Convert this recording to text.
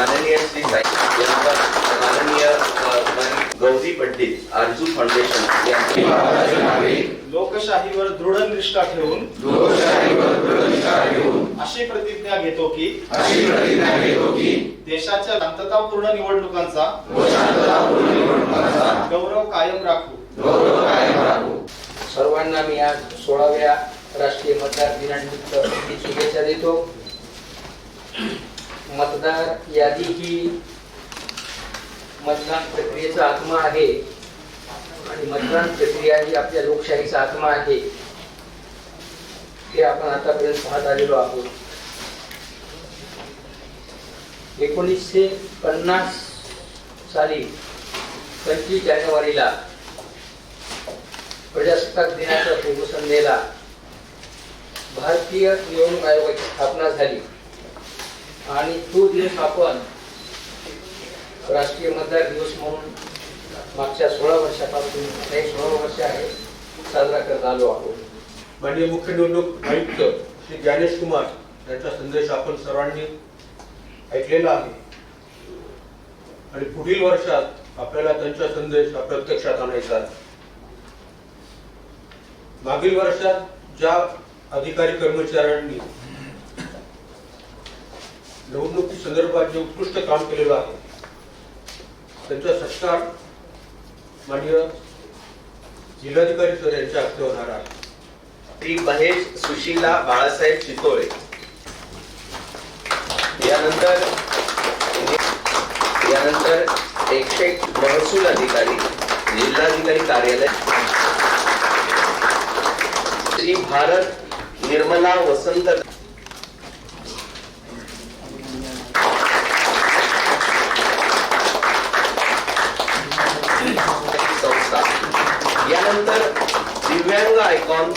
माननीय श्री माननीय गौरी पंडित आरजू फाउंडेशन यांची. लोकशाहीवर दृढ निष्ठा ठेवून अशी प्रतिज्ञा घेतो की देशाच्या शांततापूर्ण निवडणुकांचा गौरव कायम राखू. सर्वांना मी आज सोळाव्या राष्ट्रीय मतदार दिनानिमित्त शुभेच्छा देतो. मतदार यादी ही मतदान प्रक्रियेचा आत्मा आहे. आणि मतदान प्रक्रिया ही आपल्या लोकशाहीचा आत्मा आहे. हे आपण आतापर्यंत पाहत आलेलो आहोत. एकोणीसशे पन्नास साली पंचवीस जानेवारीला प्रजासत्ताक दिनाच्या पूर्वसंध्येला भारतीय निवडणूक आयोगाची स्थापना झाली. आणि तो दिवस आपण राष्ट्रीय मतदार दिवस म्हणून मागच्या सोळा वर्षापासून हे सोळा वर्ष आहे साजरा करत आलो आहोत. माननीय मुख्य निवडणूक आयुक्त श्री ज्ञानेश कुमार यांचा संदेश आपण सर्वांनी ऐकलेला आहे. आणि पुढील वर्षात आपल्याला त्यांचा संदेश प्रत्यक्षात आणायचा आहे. मागील वर्षात ज्या अधिकारी कर्मचाऱ्यांनी निवडणुकी संदर्भात जे उत्कृष्ट काम केलेलं आहे त्यांचा सत्कार माननीय जिल्हाधिकारी सर यांच्या हस्ते होणार आहे. श्री महेश सुशीला बाळासाहेब चितोळे. यानंतर यानंतर एकशे एक महसूल अधिकारी जिल्हाधिकारी कार्यालय. श्री भारत निर्मला वसंत त्यानंतर दिव्यांग आयकॉन